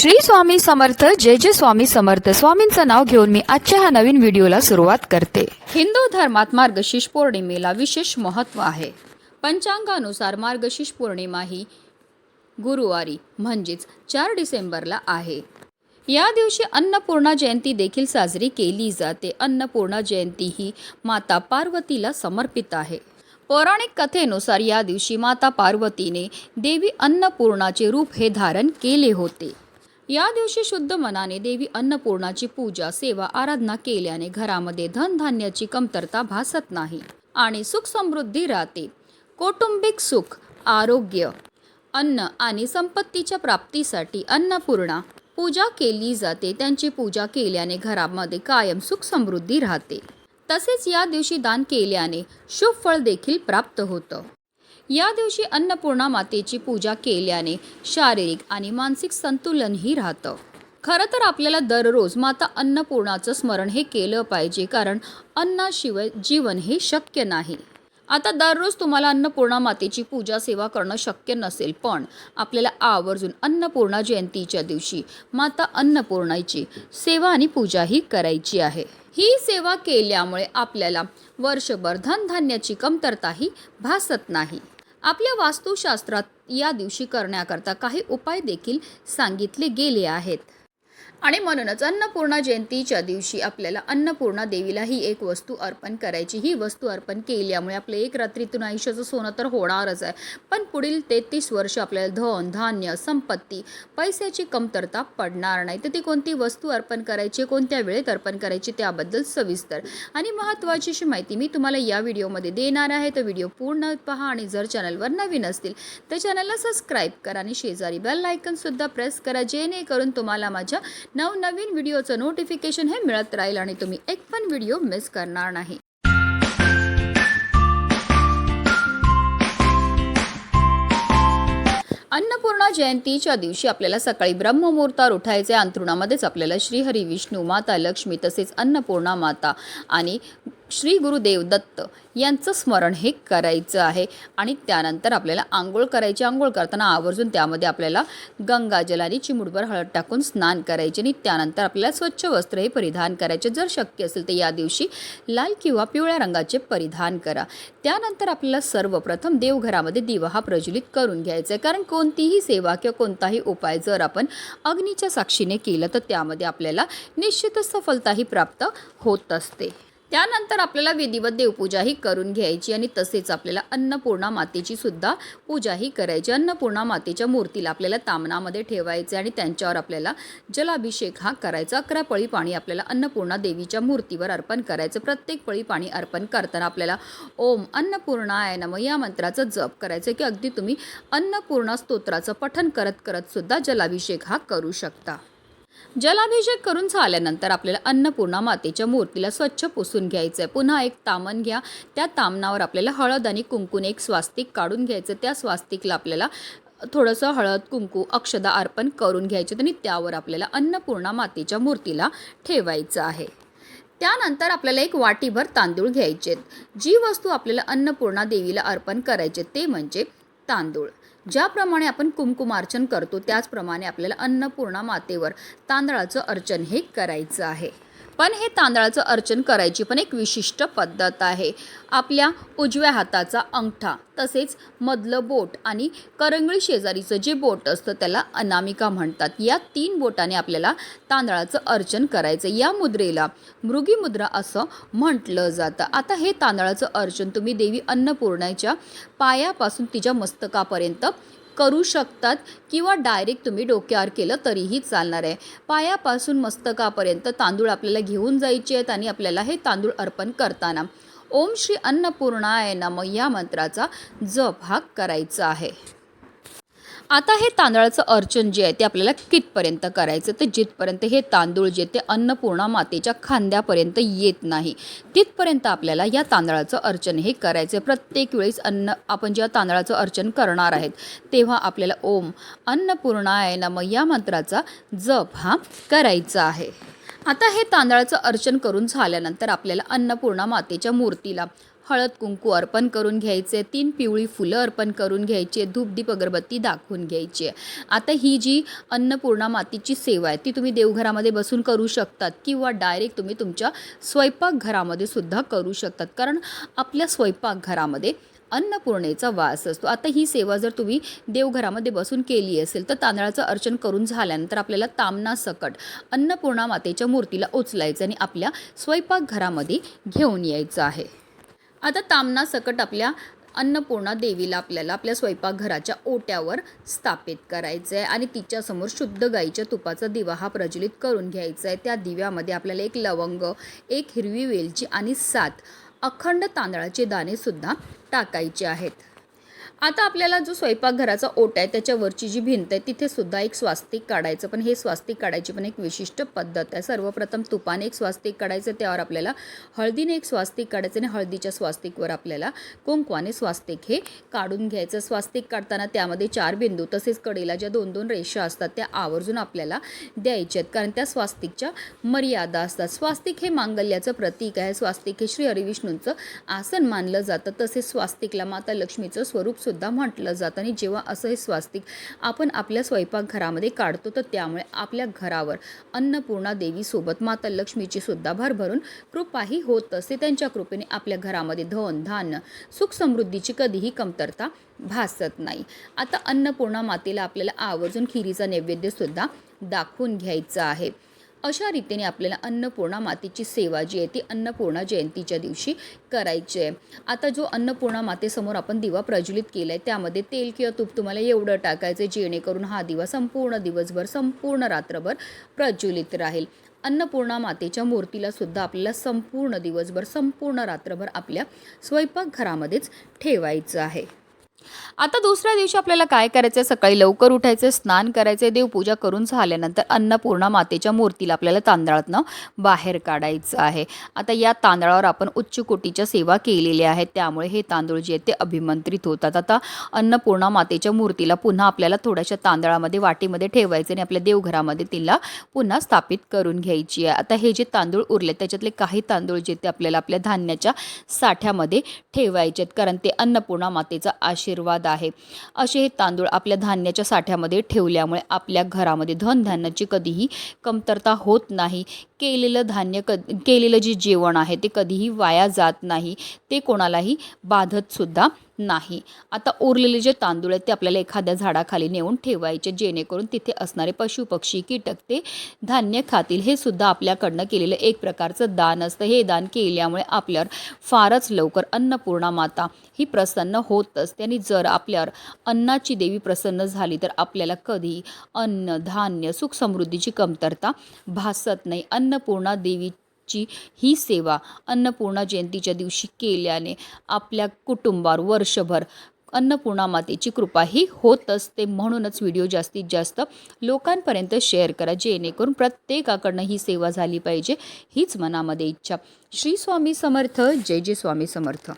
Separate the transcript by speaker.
Speaker 1: श्री स्वामी समर्थ जय जय स्वामी समर्थ. स्वामींचं नाव घेऊन मी आजच्या ह्या नवीन व्हिडिओला सुरुवात करते. हिंदू धर्मात मार्गशीर्ष पौर्णिमेला विशेष महत्त्व आहे. पंचांगानुसार मार्गशीर्ष पौर्णिमा ही गुरुवारी म्हणजेच चार डिसेंबरला आहे. या दिवशी अन्नपूर्णा जयंती देखील साजरी केली जाते. अन्नपूर्णा जयंती ही माता पार्वतीला समर्पित आहे. पौराणिक कथेनुसार या दिवशी माता पार्वतीने देवी अन्नपूर्णाचे रूप हे धारण केले होते. या दिवशी शुद्ध मनाने देवी अन्नपूर्णाची पूजा सेवा आराधना केल्याने घरामध्ये धनधान्याची कमतरता भासत नाही आणि सुख समृद्धी राहते. कौटुंबिक सुख आरोग्य अन्न आणि संपत्तीच्या प्राप्तीसाठी अन्नपूर्णा पूजा केली जाते. त्यांची पूजा केल्याने घरामध्ये कायम सुख समृद्धी राहते. तसेच या दिवशी दान केल्याने शुभ फळ देखील प्राप्त होतं. या दिवशी अन्नपूर्णा मातेची पूजा केल्याने शारीरिक आणि मानसिक संतुलनही राहतं. खरं तर आपल्याला दररोज माता अन्नपूर्णाचं स्मरण हे केलं पाहिजे कारण अन्नाशिवाय जीवन हे शक्य नाही. आता दररोज तुम्हाला अन्नपूर्णा मातेची पूजा सेवा करणं शक्य नसेल पण आपल्याला आवर्जून अन्नपूर्णा जयंतीच्या दिवशी माता अन्नपूर्णाची सेवा आणि पूजाही करायची आहे. ही सेवा केल्यामुळे आपल्याला वर्षभर धनधान्याची कमतरताही भासत नाही. आपल्या वास्तुशास्त्रात या दिवशी करण्याकरता काही उपाय देखील सांगितले गेले आहेत. आणि म्हणूनच अन्नपूर्णा जयंतीच्या दिवशी आपल्याला अन्नपूर्णा देवीला ही एक वस्तू अर्पण करायची ही वस्तू अर्पण केल्यामुळे आपलं एक रात्रीतून आयुष्याचं सोनं तर होणारच आहे. पण पुढील तेहतीस वर्ष आपल्याला धन धान्य संपत्ती पैशाची कमतरता पडणार नाही. तर ती कोणती वस्तू अर्पण करायची कोणत्या वेळेत अर्पण करायची त्याबद्दल सविस्तर आणि महत्त्वाची अशी माहिती मी तुम्हाला या व्हिडिओमध्ये देणार आहे. तर व्हिडिओ पूर्ण पहा आणि जर चॅनलवर नवीन असतील तर चॅनलला सबस्क्राईब करा आणि शेजारी बेल आयकनसुद्धा प्रेस करा जेणेकरून तुम्हाला माझ्या नवनवीन व्हिडिओचं नोटिफिकेशन हे मिळत राहील आणि तुम्ही एक पण व्हिडिओ मिस करणार नाही. अन्नपूर्णा जयंतीच्या दिवशी आपल्याला सकाळी ब्रह्ममुहूर्तावर उठायचे अंथरुणामध्येच आपल्याला श्रीहरी विष्णू माता लक्ष्मी तसेच अन्नपूर्णा माता आणि श्री गुरुदेव दत्त यांचं स्मरण हे करायचं आहे. आणि त्यानंतर आपल्याला आंघोळ करायची आंघोळ करताना आवर्जून त्यामध्ये आपल्याला गंगाजल आणि चिमुडभर हळद टाकून स्नान करायचे आणि त्यानंतर आपल्याला स्वच्छ वस्त्र हे परिधान करायचे. जर शक्य असेल तर या दिवशी लाल किंवा पिवळ्या रंगाचे परिधान करा. त्यानंतर आपल्याला सर्वप्रथम देवघरामध्ये दिवा हा प्रज्वलित करून घ्यायचा आहे. कारण कोणतीही सेवा किंवा कोणताही उपाय जर आपण अग्नीच्या साक्षीने केलं तर त्यामध्ये आपल्याला निश्चितच सफलताही प्राप्त होत असते. त्यानंतर आपल्याला विधिवत देवपूजाही करून घ्यायची आणि तसेच आपल्याला अन्नपूर्णा मातेची सुद्धा पूजाही करायची. अन्नपूर्णा मातेच्या मूर्तीला आपल्याला तामणामध्ये ठेवायचे आणि त्यांच्यावर आपल्याला जलाभिषेक हा करायचा. अकरा पळी पाणी आपल्याला अन्नपूर्णा देवीच्या मूर्तीवर अर्पण करायचं. प्रत्येक पळी पाणी अर्पण करताना आपल्याला ओम अन्नपूर्णाय नम या मंत्राचा जप करायचं की अगदी तुम्ही अन्नपूर्णा स्तोत्राचं पठन करत करत सुद्धा जलाभिषेक हा करू शकता. जलाभिषेक करून झाल्यानंतर आपल्याला अन्नपूर्णा मातेच्या मूर्तीला स्वच्छ पुसून घ्यायचं आहे पुन्हा एक तामण घ्या. त्या तामणावर आपल्याला हळद आणि कुंकून एक स्वास्तिक काढून घ्यायचं. त्या स्वास्तिकला आपल्याला थोडंसं हळद कुंकू अक्षदा अर्पण करून घ्यायचे आणि त्यावर आपल्याला अन्नपूर्णा मातेच्या मूर्तीला ठेवायचं आहे. त्यानंतर आपल्याला एक वाटीभर तांदूळ घ्यायचे जी वस्तू आपल्याला अन्नपूर्णा देवीला अर्पण करायचे ते म्हणजे तांदूळ. ज्याप्रमाणे आपण कुमकुमार्चन करतो त्याचप्रमाणे आपल्याला अन्नपूर्णा मातेवर तांदळाचं अर्चन हे करायचं आहे. पण हे तांदळाचं अर्चन करायची पण एक विशिष्ट पद्धत आहे. आपल्या उजव्या हाताचा अंगठा तसेच मधलं बोट आणि करंगळी शेजारीचं जे बोट असतं त्याला अनामिका म्हणतात. या तीन बोटाने आपल्याला तांदळाचं अर्चन करायचं या मुद्रेला मृगी मुद्रा असं म्हटलं जातं. आता हे तांदळाचं अर्चन तुम्ही देवी अन्नपूर्णाच्या पायापासून तिच्या मस्तकापर्यंत करू शकतात किंवा डायरेक्ट तुम्ही डोक्यावर केलं तरीही चालणार आहे. पायापासून मस्तकापर्यंत तांदूळ आपल्याला घेऊन जायचे आहेत आणि आपल्याला हे तांदूळ अर्पण करताना. ओम श्री अन्नपूर्णाय नम या मंत्राचा जप हा करायचा आहे. आता हे तांदळाचं अर्चन जे आहे ते आपल्याला कितपर्यंत करायचं? तर जिथपर्यंत हे तांदूळ जे ते अन्नपूर्णा मातेच्या खांद्यापर्यंत येत नाही तिथपर्यंत आपल्याला या तांदळाचं अर्चन हे करायचं प्रत्येक वेळेस अन्न आपण जेव्हा तांदळाचं अर्चन करणार आहेत तेव्हा आपल्याला ओम अन्नपूर्णाय नम या मंत्राचा जप हा करायचा आहे. आता हे तांदळाचं अर्चन करून झाल्यानंतर आपल्याला अन्नपूर्णा मातेच्या मूर्तीला हळद कुंकू अर्पण करून घ्यायचे तीन पिवळी फुलं अर्पण करून घ्यायची धूपदीप अगरबत्ती दाखवून घ्यायची. आहे आता ही जी अन्नपूर्णा मातेची सेवा आहे ती तुम्ही देवघरामध्ये बसून करू शकतात किंवा डायरेक्ट तुम्ही तुमच्या स्वयंपाकघरामध्ये सुद्धा करू शकतात. कारण आपल्या स्वयंपाकघरामध्ये अन्नपूर्णेचा वास असतो. आता ही सेवा जर तुम्ही देवघरामध्ये बसून केली असेल तर तांदळाचं अर्चन करून झाल्यानंतर आपल्याला तामना सकट अन्नपूर्णा मातेच्या मूर्तीला उचलायचं आणि आपल्या स्वयंपाकघरामध्ये घेऊन यायचं आहे. आता तामना सकट आपल्या अन्नपूर्णा देवीला आपल्याला आपल्या स्वयंपाकघराच्या ओट्यावर स्थापित करायचं आहे आणि तिच्यासमोर शुद्ध गाईच्या तुपाचा दिवा हा प्रज्वलित करून घ्यायचा आहे त्या दिव्यामध्ये आपल्याला एक लवंग एक हिरवी वेलची आणि सात अखंड तांदळाचे दाणेसुद्धा टाकायचे आहेत. आता आपल्याला जो स्वयंपाकघराचा ओट आहे त्याच्यावरची जी भिंत आहे तिथे सुद्धा एक स्वास्तिक काढायचं. पण हे स्वास्तिक काढायची पण एक विशिष्ट पद्धत आहे. सर्वप्रथम तुपाने एक स्वास्तिक काढायचं त्यावर आपल्याला हळदीने एक स्वास्तिक काढायचं आणि हळदीच्या स्वास्तिकवर आपल्याला कुंकवाने स्वास्तिक हे काढून घ्यायचं. स्वास्तिक काढताना त्यामध्ये चार बिंदू तसेच कडेला ज्या दोन दोन रेषा असतात त्या आवर्जून आपल्याला द्यायच्या आहेत. कारण त्या स्वास्तिकच्या मर्यादा असतात. स्वास्तिक हे मांगल्याचं प्रतीक आहे. स्वास्तिक हे श्री हरिविष्णूंचं आसन मानलं जातं. तसेच स्वास्तिकला माता लक्ष्मीचं स्वरूप सुद्धा म्हटलं जातं. आणि जेव्हा असं हे स्वास्तिक आपण आपल्या स्वयंपाकघरामध्ये काढतो तर त्यामुळे आपल्या घरावर अन्नपूर्णा देवीसोबत माता लक्ष्मीची सुद्धा भरभरून कृपाही होत असते. त्यांच्या कृपेने आपल्या घरामध्ये धन धान्य सुख समृद्धीची कधीही कमतरता भासत नाही. आता अन्नपूर्णा मातेला आपल्याला आवर्जून खिरीचा नैवेद्यसुद्धा दाखवून घ्यायचा आहे. अशा रीतीने आपल्याला अन्नपूर्णा मातेची सेवा जी आहे ती अन्नपूर्णा जयंतीच्या दिवशी करायची आहे. आता जो अन्नपूर्णा मातेसमोर आपण दिवा प्रज्वलित केला आहे त्यामध्ये तेल किंवा तूप तुम्हाला एवढं टाकायचं आहे जेणेकरून हा दिवा संपूर्ण दिवसभर संपूर्ण रात्रभर प्रज्वलित राहील. अन्नपूर्णा मातेच्या मूर्तीला सुद्धा आपल्याला संपूर्ण दिवसभर संपूर्ण रात्रभर आपल्या स्वयंपाकघरामध्येच ठेवायचं आहे. आता दुसऱ्या दिवशी आपल्याला काय करायचं आहे सकाळी लवकर उठायचं स्नान करायचं देवपूजा करून झाल्यानंतर अन्नपूर्णा मातेच्या मूर्तीला आपल्याला तांदळातनं बाहेर काढायचं आहे. आता या तांदळावर आपण उच्च कोटीच्या सेवा केलेल्या आहेत. त्यामुळे हे तांदूळ जे आहेत ते अभिमंत्रित होतात. आता अन्नपूर्णा मातेच्या मूर्तीला पुन्हा आपल्याला थोड्याशा तांदळामध्ये वाटीमध्ये ठेवायचं आणि आपल्या देवघरामध्ये तिला पुन्हा स्थापित करून घ्यायची आहे. आता हे जे तांदूळ उरले त्याच्यातले काही तांदूळ जे ते आपल्याला आपल्या धान्याच्या साठ्यामध्ये ठेवायचे आहेत कारण ते अन्नपूर्णा मातेचा आशीर्वाद आहे. असे हे तांदूळ आपल्या धान्याच्या साठ्यामध्ये ठेवल्यामुळे आपल्या घरामध्ये धनधान्याची कधीही कमतरता होत नाही. केलेलं धान्य क केलेलं जे जेवण आहे ते कधीही वाया जात नाही. ते कोणालाही बाधतसुद्धा नाही. आता उरलेले जे तांदूळ आहेत ते आपल्याला एखाद्या झाडाखाली नेऊन ठेवायचे जेणेकरून तिथे असणारे पशु पक्षी कीटक ते धान्य खातील हे सुद्धा आपल्याकडनं केलेलं एक प्रकारचं दान असतं. हे दान केल्यामुळे आपल्यावर फारच लवकर अन्नपूर्णा माता ही प्रसन्न होत असते. आणि जर आपल्यावर अन्नाची देवी प्रसन्न झाली तर आपल्याला कधी अन्न धान्य सुख समृद्धीची कमतरता भासत नाही. अन्नपूर्णा देवी ची ही सेवा अन्नपूर्णा जयंतीच्या दिवशी केल्याने आपल्या कुटुंबावर वर्षभर अन्नपूर्णा मातेची कृपा ही होत असते. म्हणूनच व्हिडिओ जास्तीत जास्त लोकांपर्यंत शेअर करा जेणेकरून प्रत्येकाकडनं ही सेवा झाली पाहिजे हीच मनामध्ये इच्छा. श्री स्वामी समर्थ. जय जय स्वामी समर्थ.